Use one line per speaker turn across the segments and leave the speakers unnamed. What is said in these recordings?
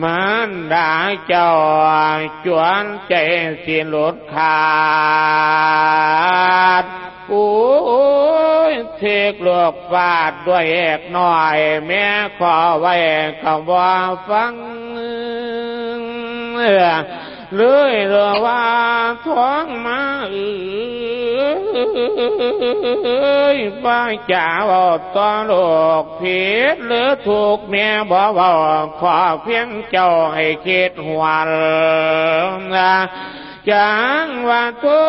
มันดาเจ้าจวนใจสิหลุดขาดโอ้ยเทกลวกฟาดด้วยเอกหน่อย แม่ขอไว้คำว่าฟัง เลยเรือว่าท้องมาเอ้ยป้าจ่าบอกตอนโลกผิดหรือถูกเมียบอกว่าขอเพียงเจ้าให้คิดหวัวนะ จังว่าทุ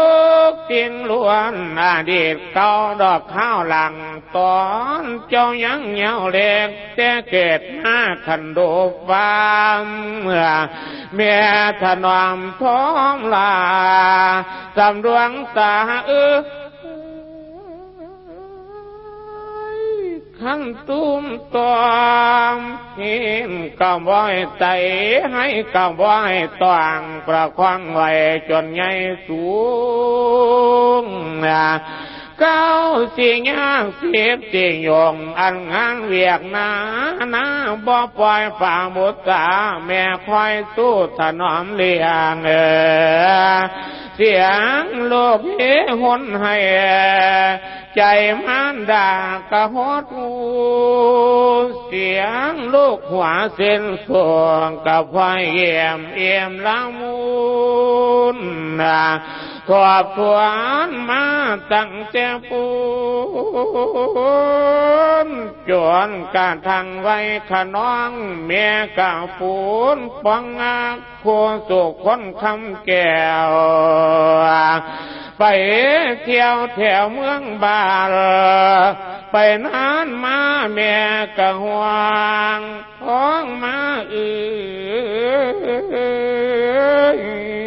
กสิ่งล้วนอดีตเก่าดอกข้าวหลังตอนเจ้ายังเหนียวเล็กแต่เกิดมาขันโดฟ้าเมื่อเม่ถนอมท้องลาสำดวงตาเออ ขันตุ้มตอมห็นกำไว้ไตให้กำไว้ตวงประควังไว้จนใหญ่สูงนะเก้าสิ่งยาเสียบสิ่งยงอันงานเวียกนานาบ่ปล่อยฝ่ามุตตาแม่คอยสู้ถนอมเลี้ยงเออเสียงโลกเฮหนให้ ใจมันดากระหดหูเสียงลูกหัวเส้นสวงกับไฟเยี่ยมเอี่ยมละมุนขอบทวนมาตั้งแต่ปูนจวนการทางไว้ขน้อง เมียกะปูนปังอาโคสุขคนคำแก้ว ไปเที่ยวแถวเมืองบาลไปนานมาแม่กะหวางท้องมาอื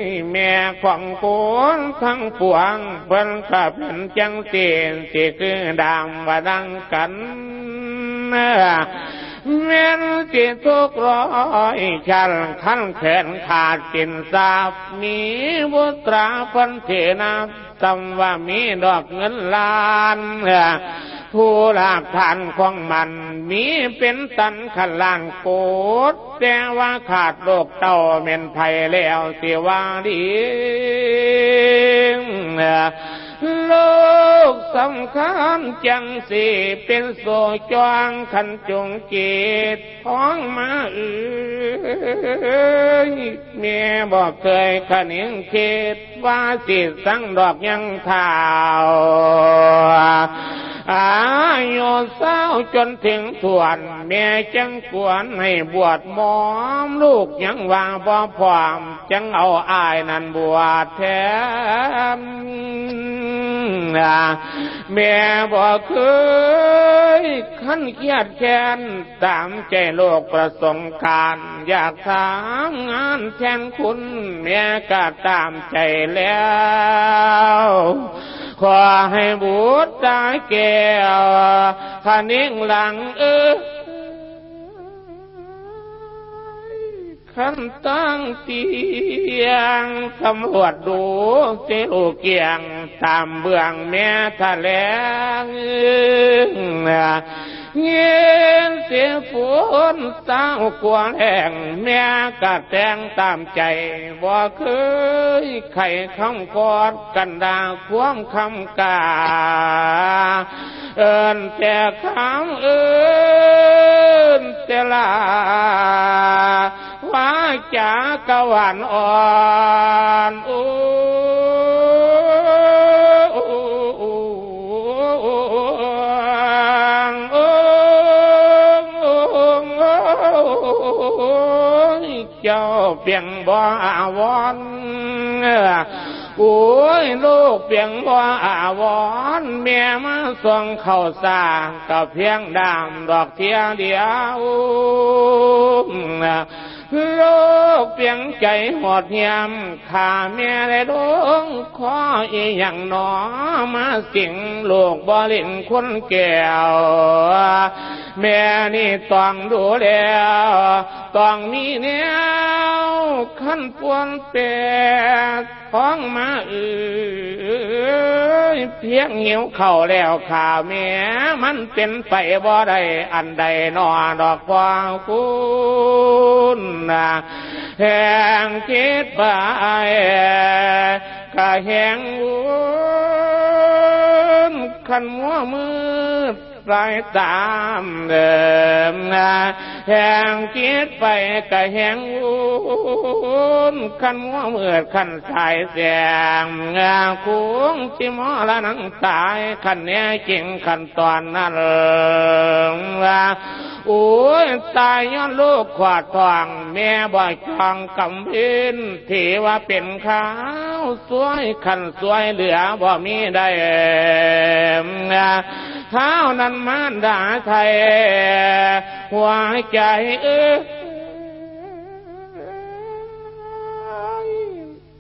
อแม่ของปูนทั้งปวงเพิ่นก็เป็นจังเตียนสิคือดำว่าดังกัน แม่นจิตทุกร้อยชันขั้นแขนขาดกินสาบมีบุตราพันเทนาตำว่ามีดอกเงินล้านผู้หลาภทานของมันมีเป็นตันขลังโกดแต่ว่าขาดโรคเต่าเมนไผ่แล้วเสียว่าดีโล สำคัญจังสิเป็นโซจวงขันจงเกตท้องมาเอ้ยเมียบอกเคยขนิงเขตว่าสิสังดอกยังเท้าอายุเศร้าจนถึงถวนแม่จังกวนให้บวชหมอม ลูกยังว่าบ่พร้อม จังเอาอายนั่นบวชแทน แม่บอกเคยขั้นเกียดแค้นตามใจโลกประสงค์การ อยากทำงานแทนคุณ แม่ก็ตามใจแล้ว ขอให้บุตรตาแก้วขนิ่งหลังเออขันตั้งเตียงตำรวจดูเสียวเกียง ตามเบื้องแม่ทะเลงเงี้ยเสียฝนสาวกวางแห่งแม่กะแตงตามใจบ่เคยไข่คำกอดกันดาความคำกาเอินแต่คำเอินแต่ลาว่าจากะวันอ่อนโอ้ เปียงบ่อาวอนโอ้ยลูกเปียงบ่อาวอนเมียมาส่งเข้าสากับเพียงดามดอกเทียเดียวลูก เปียงใจหอดเหียมข้าเมียได้ดงขออีหยังหนอมาสิงลูกบ่ลินคนแก้วแม่นี่ต้องดูแล้วต้องมีแนวขั้นปวนเปดของมาเอ้ยเพียงเหี่ยวเข่าแล้วข่าวแม่มันเป็นไปบ่ได้อันใดนอดอกฟางคุณนะ แห่งจิตบายกะแห่งวุ่นขันมัวมืด ปตามเดิมนะแห่งคิดไปกะแห่งวุ่นขันมัวมืดขันสายแสงงาคุ้งจิมอละนังตายขันเนี้ยจริงขันตอนนั้นว่าโอ้ยตายย้อนลูกขวาดทองแม่บ่อยทองกำพินที่ว่าเป็นข้าวสวยขันสวยเหลือบ่มีได้ เท้านั้นมานดาไทยหัวใจเออ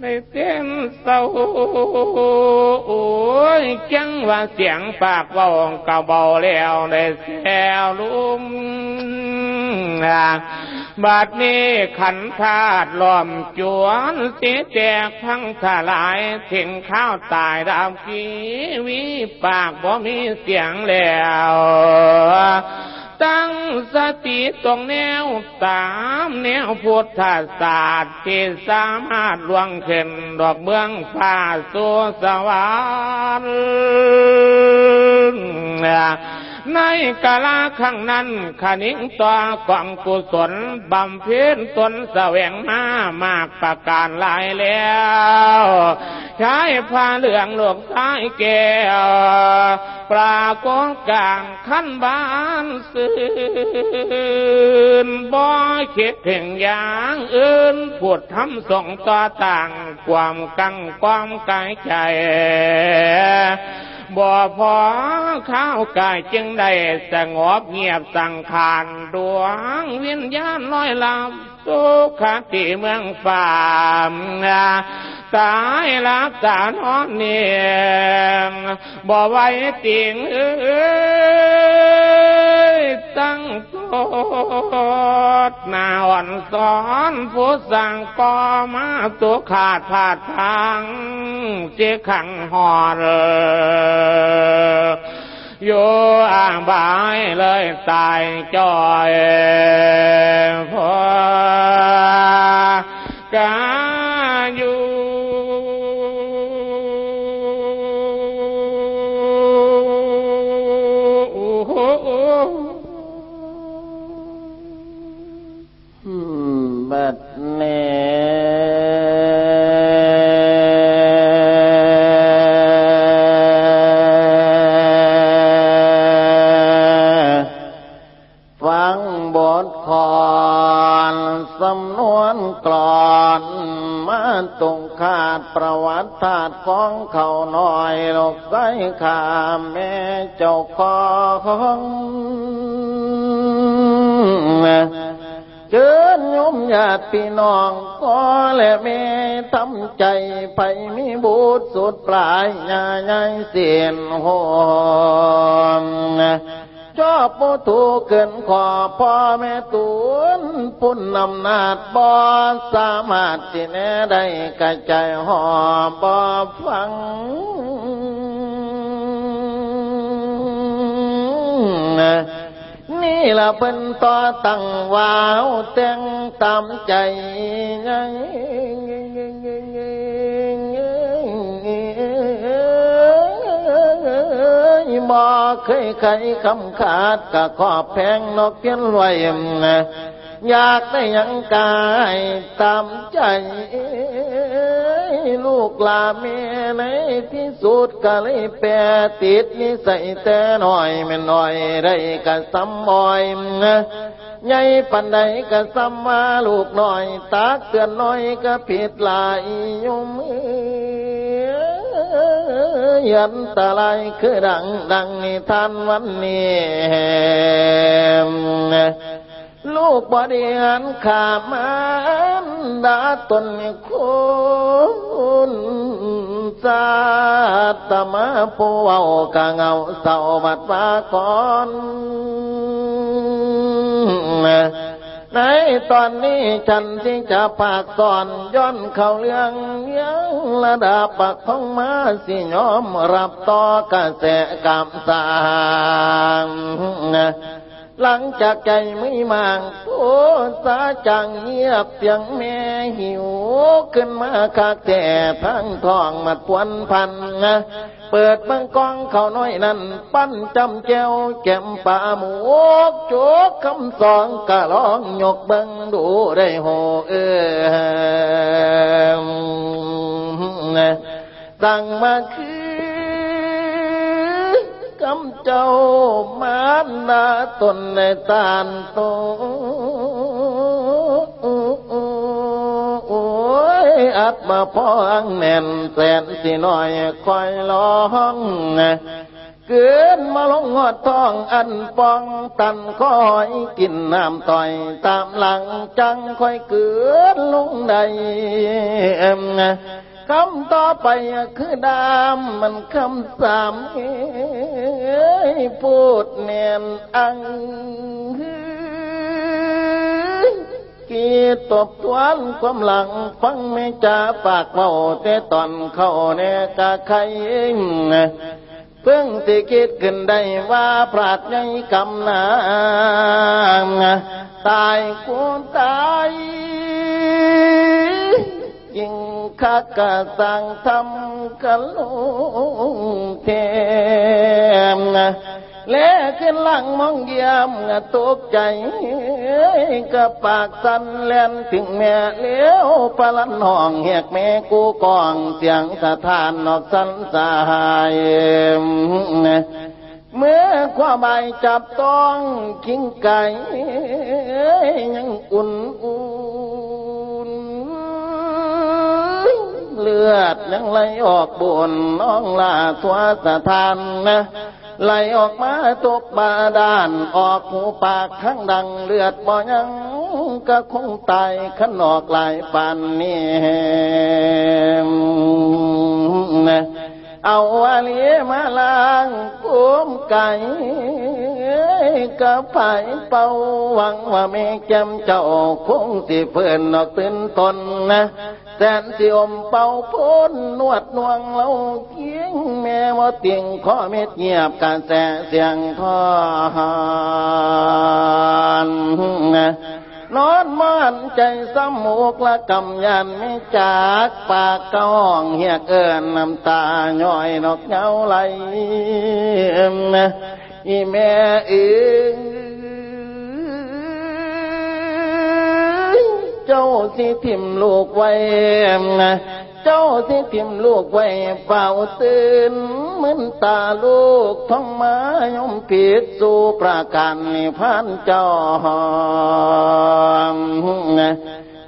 ในเต้นเศร้าโอ้ยจังว่าเสียงปากเบากะเบาแล้วในแซวลุม บาดนี้ขันธาตุล้อมจวนสีแตกพังทลายถึงข้าวตายดาวกีวิปากบ่มีเสียงแล้วตั้งสติตรงแนวตามแนวพุทธศาสตร์ที่สามารถลวงเข็นดอกเมืองฟ้าสู่สวรรค์ ในกาลาข้งนั้นขนิงต่อกองกุศลบำเพ็ญตนแสวงมามากประการหลายแล้ว ใช้ผ้าเหลืองหลวกสายแก้วปรากฏกลางขั้นบ้านสื่นบ่คิดถึงอย่างอื่นพูดทำส่งต่อต่างความกังความกายใจ บ่พอข้าวกายจึงได้สงบเงียบสังขารดวงวิญญาณลอยลำสุขติเมืองฟาม ตายรักษานอนเนียงบ่ไว้ติ่งเอ้ยตั้งโทษนาอ่อนสอนผู้สั่งก่อมาตัวขาดผาดทางเจ้ขังหอดอยู่อ่างบายเลยตายจอยพอกา
ของเชิญโยมญาติพี่น้องก็และแม่ทำใจไปมีบุตรสุดปลายญาใหญ่เสียนหอมชอบปูถูกเกินขอพ่อแม่ตุนปุ่นนำนาดบ่สามารถที่แน่ได้กระจายหอบ่ฟัง นี่ละเป็นต่อตั้งวาวแต่งตามใจยังบ่เคยใครคำขาดกะขอบแพงนกเพียนรวยนะอยากได้ยังกายตามใจ ลูกลาเมียในที่สุดก็เลยแปรติดนิสัยแต่หน่อยไม่น้อยได้กะซ้ำมอยนะใหญ่ปันใดก็ซ้ำมาลูกหน่อย ตากเตือนน้อยก็ผิดหลายยมยันตะไลคือดังดังนิทานวันนี้ ลูกบริหารขามันดาตนคุณสาตมาผู้เว้ากะเงาเศร้าบัดวาก่อนในตอนนี้ฉันที่จะปากสอนย้อนเข้าเรื่องยังระดับปักของมาสิยอมรับต่อกระแสกรรมสาง หลังจากใจไม่มางโอ้สาจังเงียบเสียงแม่หิว ขึ้นมาคากแต่ทั้งทองมาปวนพันนะเปิดบังกองเขาน้อยนั้นปั้นจำแก้วแก้มป่าหมูโจกคำสองกะร้องยกบังดูได้โหเออสั่งมาคือ กำเจ้ามานาตนในตานโตอัดมาพองแน่นแสนสิน้อยคอยร้องเกินมาลงหอดท้องอันปองตันคอยกินน้ำต่อยตามหลังจังคอยเกินลงใดคำต่อไปคือดามมันคำสาม พูดเนียนอังกีตบทวนความหลังฟังไม่จ่าปากเมาแต่ตอนเข้าเนกะใครเพิ่งสิคิดขึ้นได้ว่าพราดใหญ่กำนางตายกูตายยิ่งคักกะสั่งทำกันลุงเท ขึ้นหลังมองเยี่ยมตกใจกับปากสันแลนถึงแม่เลี้ยวปลันห้องแหกแม่กูกองเสียงสะทานนอกสันสายเมื่อควาใบจับต้องกิ้งไก่ยังอุ่นอุ่นเลือดยังไหลออกบนน้องลาทัวสะทานนะ ไหลออกมาตกบาดาน ออกหูปากทั้งดังเลือดบ่ยังก็คงตายขนอกลายปานนี้เอาอาลีมาล้างกุ้มไก่กับไผ่เป่าหวังว่าแม่แก้มเจ้าคงสิเพื่อนนอกตื่นตนนะ แสนสิอมเป่าพ้นนวดนวงเล่าเคียงแม่ว่าเตียงข้อเม็ดเงียบการแสเสียงทอนนะนอนมันใจสมูกละกำยันไม่จากปากกองเหียกเอินน้ำตาย่อยนอกเงาไหลนะอีแม่เอง จ้าสิทิมลูกไว้เจ้าสิทิมลูกไว้เฝ้าตื่นเหมือนตาลูกท้องมายมผิดสู่ประการนิพานเจ้า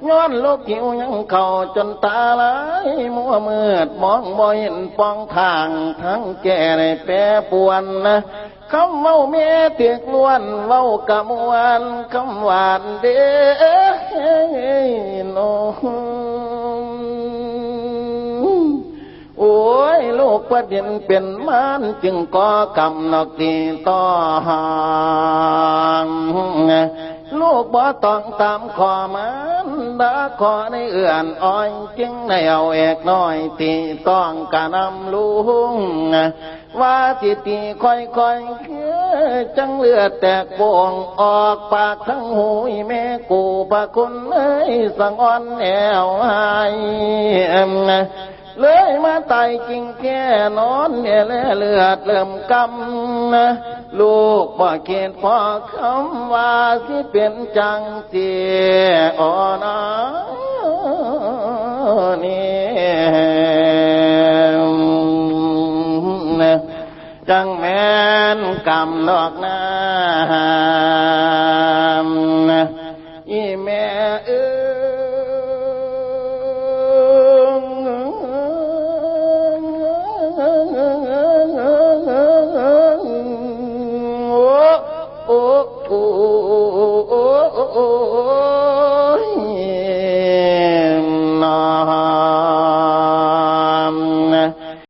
ย้อนลูกหิวยังเข้าจนตาลายมัวมืดมองบ่เห็นปองทางทั้งแก่ในแปรปวนนะคำเมาเมียเตียกล้วนเว้ากะมวนคำหวานเด้ โนโอ้ยลูกประเด็นเป็นมันจึงก่อกำนกตีต่อหางลูกบ่ต้องตามขอมันดาขอในเอื่อนอ้อยจึงในเอาเอกน้อยตีต้องกะนำลุงว่าสิตีค่อยค่อย จังเลือดแตกโป่งออกปากทั้งหูแม่กูปะคุณเอ้ยสังอ่อนแอวหายเลยมาไตจริงแค่นอนเนี่ยเลือดเริ่มกำนะลูกบ่เขียนพอคำว่าสิเป็นจังเสียอ่อนนี่ จังแม่นกำดอกนา